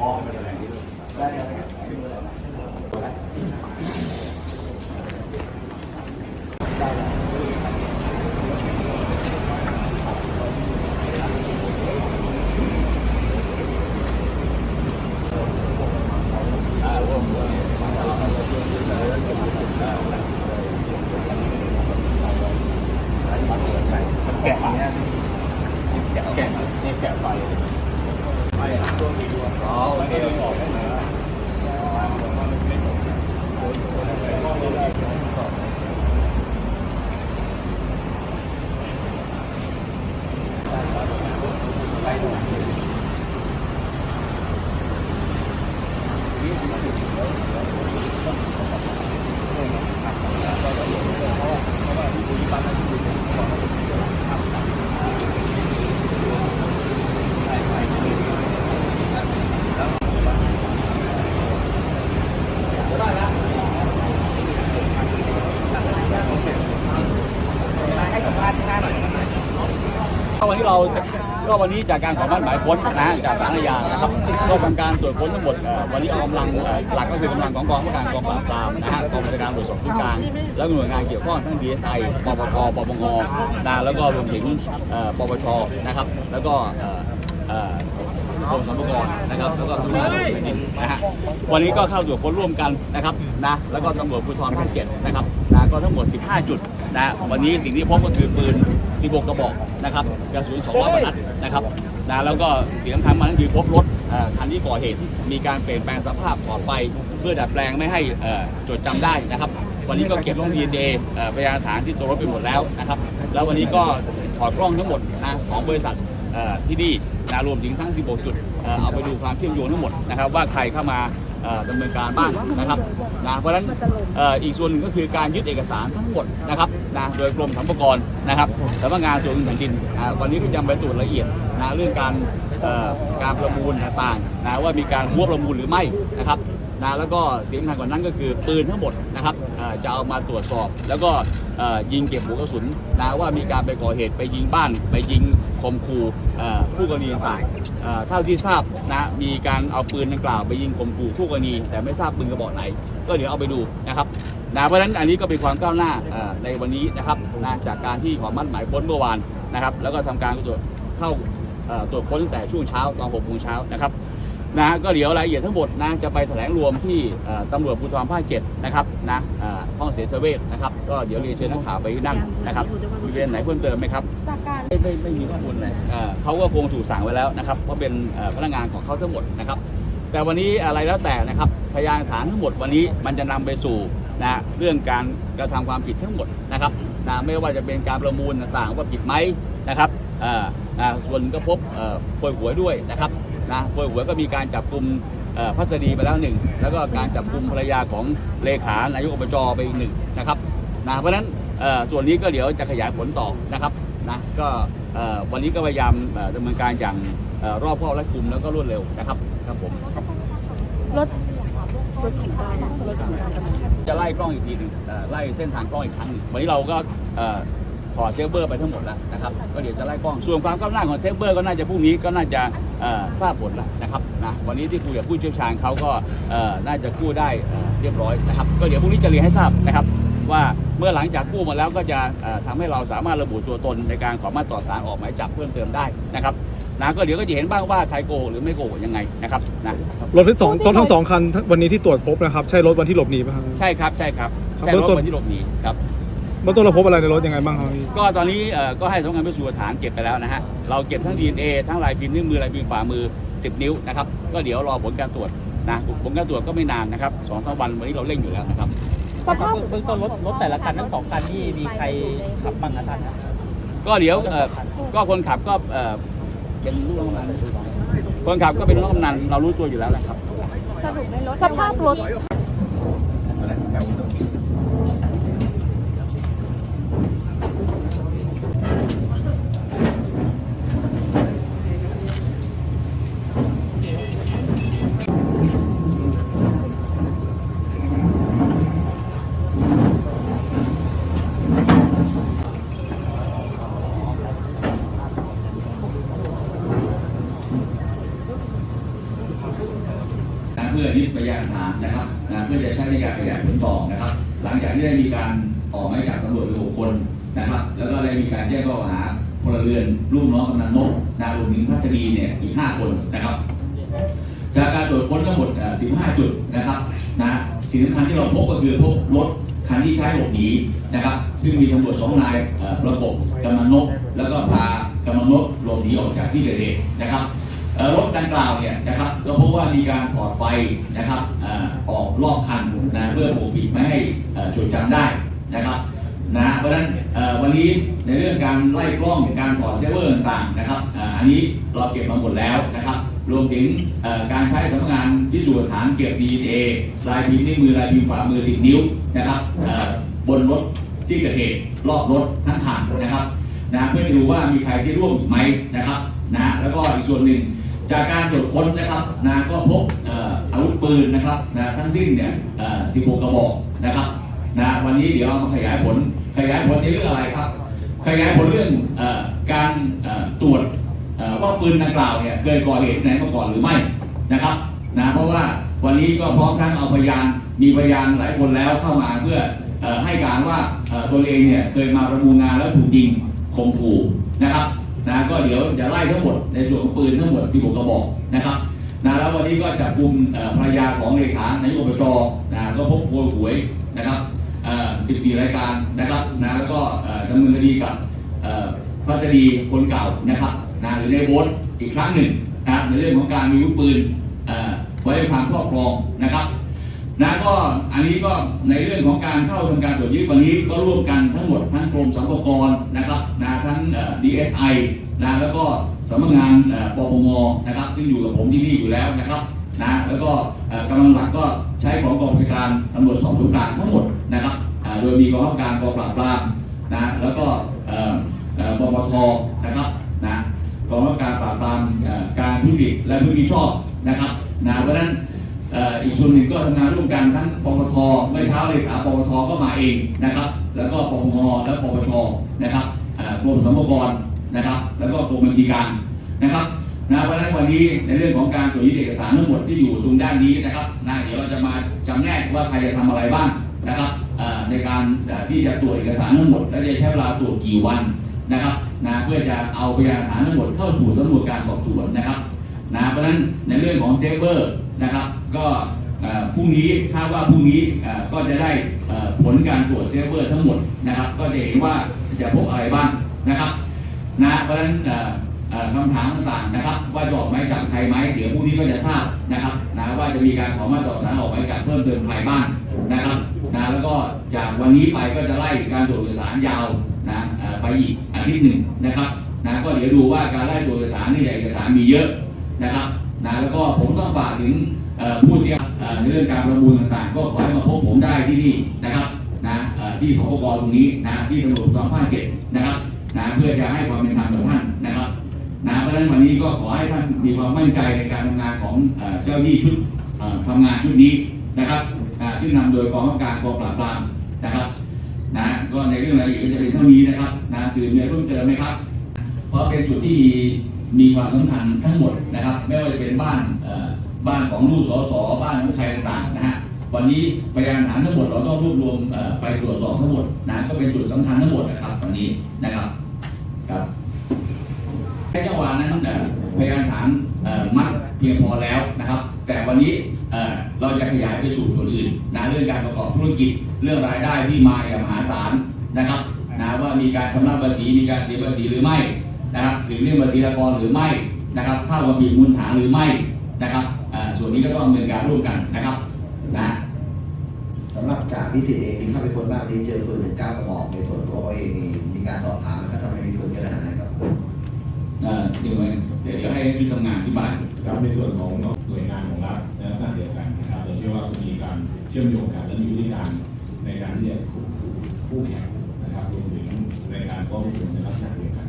อ๋อไม่เป็นไรได้ครับ วันนี้เราก็วันนี้จากการขอมั่นหมายค้นนะจากสารยานะครับก็ทำการตรวจค้นทั้งหมดวันนี้เอากำลังหลักก็คือกำลังของกองผู้การกองปราบปรามนะฮะกองบัญชาการตรวจสอบทุกกลางแล้วหน่วยงานเกี่ยวข้องทั้ง DSI ปปกปปงนะแล้วก็รวมถึงปปชนะครับแล้วก็กรมสรรพากรนะครับแล้วก็สำนักงานตำรวจแผ่นดินนะฮะวันนี้ก็เข้าตรวจค้นร่วมกันนะครับนะแล้วก็ตำรวจภูธรภาคเจ็ดนะครับนะก็ทั้งหมด 15 จุด นะวันนี้สิ่งที่พบก็คือปืน16กระบอกนะครับกระสุน200กว่านัดนะครับนะแล้วก็สิ่งสำคัญมันคือพบรถคันที่ก่อเหตุมีการเปลี่ยนแปลงสภาพปลอไป เพื่อดัดแปลงไม่ให้จดจำได้นะครับ วันนี้ก็เก็บลงดีเอพยานฐานที่ตัวรถไปหมดแล้วนะครับ แล้ววันนี้ก็ถอดกล้องทั้งหมดนะของบริษัทที่นี่นะรวมถึงทั้ง 16 จุด เอ่อเอาไปดูความเชื่อมโยงทั้งหมดนะครับว่าใครเข้ามา ดำเนินการบ้างนะครับนะเพราะฉะนั้นอีกส่วนหนึ่งก็คือการยึดเอกสารทั้งหมดนะครับนะโดยกรมสรรพากรนะครับสำนักงานตรดินแผ่นดินวันนี้ก็จะไปตรวจละเอียดนะเรื่องการการประมูลต่างๆนะว่ามีการหัวประมูลหรือไม่นะครับ นะแล้วก็สิ่งสำคัญกว่านั้นก็คือปืนทั้งหมดนะครับจะเอามาตรวจสอบ แล้วก็ยิงเก็บหัวกระสุนนะว่ามีการไปก่อเหตุไปยิงบ้าน ไปยิงข่มขู่ผู้กรณีต่างๆเท่าที่ทราบนะมีการเอาปืนดังกล่าวไปยิงข่มขู่ผู้กรณี แต่ไม่ทราบปืนกระบอกไหน ก็เดี๋ยวเอาไปดูนะครับนะเพราะฉะนั้นอันนี้ก็เป็นความก้าวหน้าในวันนี้นะครับนะจากการที่ขอมั่นหมายค้นเมื่อวานนะครับ แล้วก็ทำการตรวจเข้าตรวจค้นตั้งแต่ช่วงเช้าตอน6โมงเช้านะครับ นะก็เดี๋ยวรายละเอียดทั้งหมดนะจะไปแถลงรวมที่เอ่อตำรวจภูธรภาคเจ็ดนะครับนะเอ่อห้องเสียเสเวทนะครับก็เดี๋ยวเรียนเชิญนักข่าวไปนั่งนะครับมีเรียนไหนเพิ่มเติมไหมครับจากการไม่ไม่ไม่มีข้อมูลเลยเอ่อเขาก็คงถูกสั่งไว้แล้วนะครับเพราะเป็นเอ่อพนักงานของเขาทั้งหมดนะครับ แต่วันนี้อะไรแล้วแต่นะครับพยานฐานทั้งหมดวันนี้มันจะนำไปสู่นะเรื่องการกระทำความผิดทั้งหมดนะครับนะไม่ว่าจะเป็นการประมูลต่างๆว่าผิดไหมนะครับเอ่ออ่าส่วนก็พบเอ่อโปรยหวยด้วยนะครับ นะโปรยหวยก็มีการจับกลุ่มพัสดีไปแล้วหนึ่งแล้วก็การจับกลุ่มภรรยาของเลขานายกอบจไปอีกหนึ่งนะครับนะเพราะฉะนั้นส่วนนี้ก็เดี๋ยวจะขยายผลต่อนะครับนะก็วันนี้ก็พยายามดำเนินการอย่างออรอบคอบและคุมแล้วก็รวดเร็วนะครับครับผมรถรถของบ้านรถของบ้านจะไล่กล้องอีกทีหนึงเอ่อไล่เส้นทางกล้องอีกครั้งหนึ่งวันนี้เราก็ ถอดเซฟเบอร์ไปทั้งหมดแล้วนะครับก็เดี๋ยวจะไล่กล้องส่วนความก้าวหน้าของเซฟเบอร์ก็น่าจะพรุ่งนี้ก็น่าจะเอ่อทราบผลแล้วนะครับนะวันนี้ที่คุยกับผู้เชี่ยวชาญเขาก็เอ่อน่าจะกู้ได้เอ่อเรียบร้อยนะครับก็เดี๋ยวพรุ่งนี้จะเรียนให้ทราบนะครับว่าเมื่อหลังจากกู้มาแล้วก็จะเอ่อทำให้เราสามารถระบุตัวตนในการขอมาต่อสารออกหมายจับเพิ่มเติมได้นะครับนะก็เดี๋ยวก็จะเห็นบ้างว่าใครโกหกหรือไม่โกหกยังไงนะครับนะรถทั้งสองรถทั้งสองคันวันนี้ที่ตรวจพบนะครับ ใช่รถวันที่หลบหนีป่ะครับใช่ครับใช่ครับครับใช่เบื้รองถต้นวันที่หลบหนีครับ เมื่อต้นเราพบอะไรในรถยังไงบ้างครับพี่ ก็ตอนนี้เอ่อก็ให้สำนักงานพิสูจน์หลักฐานเก็บไปแล้วนะฮะ เราเก็บทั้ง DNA ทั้งลายพิมพ์นิ้วมือลายพิมพ์ฝ่ามือ 10 นิ้วนะครับ ก็เดี๋ยวรอผลการตรวจนะผลการตรวจก็ไม่นานนะครับสองสามวันวันนี้เราเร่งอยู่แล้วนะครับ สภาพเบื้องต้นรถรถแต่ละคันทั้งสองคันนี่มีใครขับบ้างนะท่านก็เดี๋ยวเอ่อก็คนขับก็เอ่อเป็นลูกน้องกำนันคนขับก็เป็นลูกน้องกำนันเรารู้ตัวอยู่แล้วนะครับ สรุปในรถ สภาพรถยึ นะครับ แล้วก็ได้มีการแจ้งข้อหาพลเรือนลูกน้องกำนันนกนารวมถึงพัชรีเนี่ยอีก 5 คนนะครับ จากการตรวจค้นทั้งหมด 15 จุดนะครับนะสิ่งสำคัญที่เราพบก็คือพบรถคันที่ใช้หลบหนีนะครับ ซึ่งมีตำรวจสองนายประกบกำนันนก แล้วก็พากำนันนกหลบหนีออกจากที่เกิดเหตุนะครับรถดังกล่าวเนี่ยนะครับก็พบว่ามีการถอดไฟนะครับออกรอบคันนะเพื่อปกปิดไม่ให้จดจำได้นะครับ นะเพราะฉะนั้นวันนี้ในเรื่องการไล่กล้องการถอดเซร์ฟเวอร์ต่างๆนะครับอันนี้เราเก็บมาหมดแล้วนะครับรวมถึงการใช้สำนักงานพิสูจน์หลักฐานเก็บ DNA ลายพิมพ์นิ้วมือลายพิมพ์ฝ่ามือ10นิ้วนะครับบนรถที่เกิดเหตุรอบรถทั้งคันนะครับนะเพื่อดูว่ามีใครที่ร่วมไหมนะครับนะแล้วก็อีกส่วนหนึ่งจากการตรวจค้นนะครับนะก็พบอาวุธปืนนะครับนะทั้งสิ้นเนี่ยเอ่อ16 กระบอกนะครับ นะวันนี้เดี๋ยวเอามาขยายผล ขยายผลในเรื่องอะไรครับ ขยายผลเรื่องอการตรวจว่าปืนดังกล่าวเนี่ยเคยก่อเหตุไหนมาก่อนหรือไม่นะครับนะเพราะว่าวันนี้ก็พร้อมทั้งเอาพยานมีพยานหลายคนแล้วเข้ามาเพื่ออให้การว่าตัวเองเนี่ยเคยมาประมูลงานแล้วถูกยิงข่มขู่นะครับนะก็เดี๋ยวจะไล่ทั้งหมดในส่วนของปืนทั้งหมดที่ผมกระบอกนะครับนะแล้ววันนี้ก็จับกลุ่มภรรยาของเลขานายกอบจนะก็พบโพยหวยนะครับ 14 รายการนะครับนะแล้วก็ดำเนินคดีกับเอ่อพัชรีคนเก่านะครับนะหรือในโบ๊ทอีกครั้งหนึ่งนะในเรื่องของการมีอาวุธปืนไว้ในความครอบครองนะครับนะก็อันนี้ก็ในเรื่องของการเข้าทำการตรวจยึดวันนี้ก็ร่วมกันทั้งหมดทั้งกรมสรรพากรนะครับนะทั้ง DSI นะแล้วก็สำนักงานปปงนะครับซึ่งอยู่กับผมที่นี่อยู่แล้วนะครับนะแล้วก็กำลังหลักก็ใช้ของกองบัญชาการตำรวจสอบสวนกลางทั้งหมดนะครับโดยมีกองบังคับการกองปราบปรามนะแล้วก็ปปทนะครับนะกองบังคับการปราบปรามการทุจริตและผู้มีชอบนะครับนะเพราะฉะนั้นอีกส่วนหนึ่งก็ทำงานร่วมกันทั้งปปทเมื่อเช้าเลยขาปปทก็มาเองนะครับ แล้วก็ปปงและปปชนะครับกรมสรรพากร นะครับ แล้วก็กรมบัญชีการนะครับนะเพราะฉะนั้นวันนี้ในเรื่องของการตรวจยึดเอกสารทั้งหมดที่อยู่ตรงด้านนี้นะครับนะเดี๋ยวเราจะมาจำแนกว่าใครจะทำอะไรบ้างนะครับในการที่จะตรวจเอกสารทั้งหมด และจะใช้เวลาตรวจกี่วันนะครับนะเพื่อจะเอาพยานฐานทั้งหมดเข้าสู่สำนวนการสอบสวนนะครับนะเพราะฉะนั้นในเรื่องของเซฟเวอร์นะครับก็พรุ่งนี้คาดว่าพรุ่งนี้ก็จะได้ผลการตรวจเซฟเวอร์ทั้งหมดนะครับ ก็จะเห็นว่าจะพบอะไรบ้างนะครับ นะเพราะฉะนั้นคำถามต่างๆนะครับ ว่าจะออกหมายจับใครไหมเดี๋ยวพรุ่งนี้ก็จะทราบนะครับนะว่าจะมีการขอมาต่อสารออกหมายจับเพิ่มเติมใครบ้างนะครับนะแล้วก็จากวันนี้ไปก็จะไล่การตรวจเอกสารยาวนะอ่อไปอีกอาทิตย์หนึ่งนะครับนะก็เดี๋ยวดูว่าการไล่ตรวจเอกสารนี่เอกสารมีเยอะนะครับนะแล้วก็ผมต้องฝากถึงผู้เสียเอ่อในเรื่องการประมูลต่างๆ ก็ขอให้มาพบผมได้ที่นี่นะครับนะที่สปกตรงนี้นะที่ตำรวจสองภาคเจ็ดนะครับ นะเพื่อจะให้ความเป็นธรรมกับท่านนะครับนะเพราะฉะนั้นวันนี้ก็ขอให้ท่านมีความมั่นใจในการทำงานของเจ้าหน้าที่ชุดเอ่อทำงานชุดนี้นะครับอ่าซึ่งนำโดยกองกำกับการกองปราบปรามนะครับนะก็ในเรื่องรายละเอียดก็จะเป็นเท่านี้นะครับนะสื่อมีรเพิ่มเติมไหมครับ เพราะเป็นจุดที่มีมีความสำคัญทั้งหมดนะครับ ไม่ว่าจะเป็นบ้านบ้านของลูกสสบ้านของใครต่างๆนะฮะวันนี้พยานฐานทั้งหมดเราต้องรวบรวมไปตรวจสอบทั้งหมดนะก็เป็นจุดสำคัญทั้งหมดนะครับวันนี้นะครับ ครับแค่จังหวะนั้นพยานฐานมัดเพียงพอแล้วนะครับ แต่วันนี้เราจะขยายไปสู่ส่วนอื่นนะเรื่องการประกอบธุรกิจเรื่องรายได้ที่มาอย่างมหาศาลนะครับนะว่ามีการชำระภาษีมีการเสียภาษีหรือไม่นะครับหรือเรื่องภาษีอากรหรือไม่นะครับเข้ากับมีมูลฐานหรือไม่นะครับส่วนนี้ก็ต้องดำเนินการร่วมกันนะครับนะสำหรับจ่าพิเศษเองที่เข้าไปคนบ้านนี้เจอปืนเก้ากระบอกในส่วนตัวเองมีมีการสอบถามนะครับทำไมมีปืนเยอะขนาดนั้นครับ เอ่อเดี๋ยวไว้เดี๋ยวเดี๋ยวให้ที่ทำงานที่บ้านครับในส่วนของหน่วยงานของรัฐและสร้างเดียวกันนะครับเราเชื่อว่ามีการเชื่อมโยงกันและมีวิธีการในการที่จะขู่ผู้แข่งนะครับรวมถึงในการป้องกันในลักษณะเดียวกัน